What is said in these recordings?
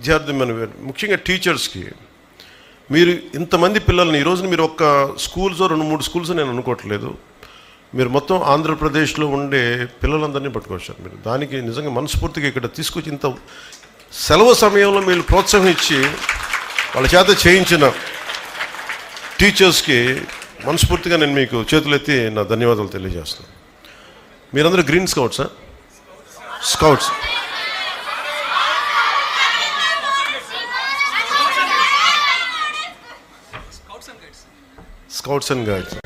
విద్యార్థి మన ముఖ్యంగా టీచర్స్కి. మీరు ఇంతమంది పిల్లల్ని ఈ రోజున మీరు ఒక్క స్కూల్స్ రెండు మూడు స్కూల్స్ నేను అనుకోవట్లేదు. మీరు మొత్తం ఆంధ్రప్రదేశ్లో ఉండే పిల్లలందరినీ పట్టుకొచ్చారు మీరు. దానికి నిజంగా మనస్ఫూర్తిగా ఇక్కడ తీసుకొచ్చి ఇంత సెలవు సమయంలో మీరు ప్రోత్సాహం ఇచ్చి వాళ్ళ చేత చేయించిన టీచర్స్కి మనస్ఫూర్తిగా నేను మీకు చేతులెత్తి నా ధన్యవాదాలు తెలియజేస్తాను. మీరందరూ green స్కౌట్సా? Scouts. Scouts and guides.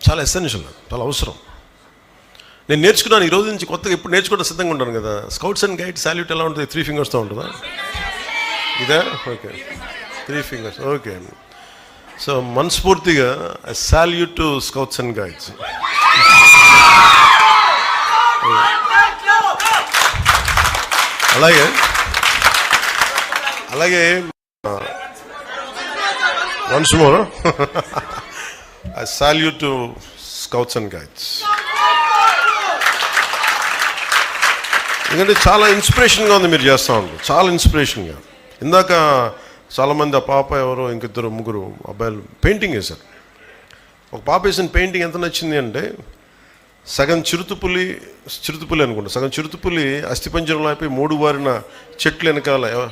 చాలా ఎసెన్షియల్ చాలా అవసరం. నేను నేర్చుకున్నాను ఈ రోజు నుంచి కొత్తగా ఇప్పుడు నేర్చుకోవడం సిద్ధంగా ఉంటాను కదా. స్కౌట్స్ అండ్ గైడ్ సాల్యూట్ ఎలా ఉంటుంది? త్రీ ఫింగర్స్తో ఉంటుందా? ఇదే? Okay three fingers okay so మనస్ఫూర్తిగా I salute to scouts and guides. అలాగే అలాగే once more I salute to scouts and guides ఎందుకంటే చాలా ఇన్స్పిరేషన్గా ఉంది మీరు చేస్తూ ఉంటారు చాలా ఇన్స్పిరేషన్గా ఇందాక చాలామంది ఆ పాప ఎవరో ఇంకిద్దరు ముగ్గురు అబ్బాయిలు పెయింటింగ్ వేశారు. ఒక పాప వేసిన పెయింటింగ్ ఎంత నచ్చింది అంటే సగం చిరుతుపులి చిరుతుపులి అనుకుంటా సగం చిరుతుపులి అస్థిపంజరంలో అయిపోయి మూడు వారిన చెట్లు వెనకాల ఎవ-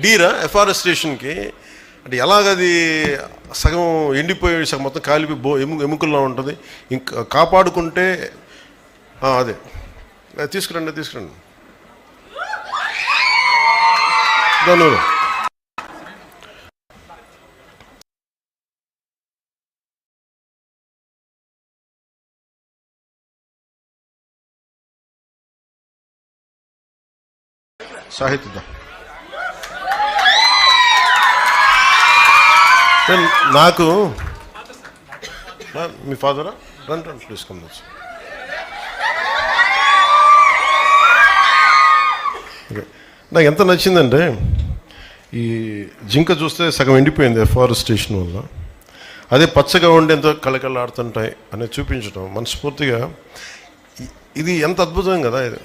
డీరా ఎఫారెస్టేషన్కి అంటే ఎలాగది సగం ఎండిపోయి సగం మొత్తం కాలిపోయి బో ఎము ఎముకల్లో ఉంటుంది. ఇంకా కాపాడుకుంటే అదే. తీసుకురండి తీసుకురండి. దా నువ్వు. నాకు మీ ఫాదరా? రండి రండి ప్లీజ్ కమ్ నాకు ఎంత నచ్చిందంటే ఈ జింక చూస్తే సగం ఎండిపోయింది ఫారెస్టేషన్ వల్ల. అదే పచ్చగా ఉండి ఎంతో కళకళలాడుతుంటాయి అనేది చూపించడం మనస్ఫూర్తిగా. ఇది ఎంత అద్భుతం కదా ఇది.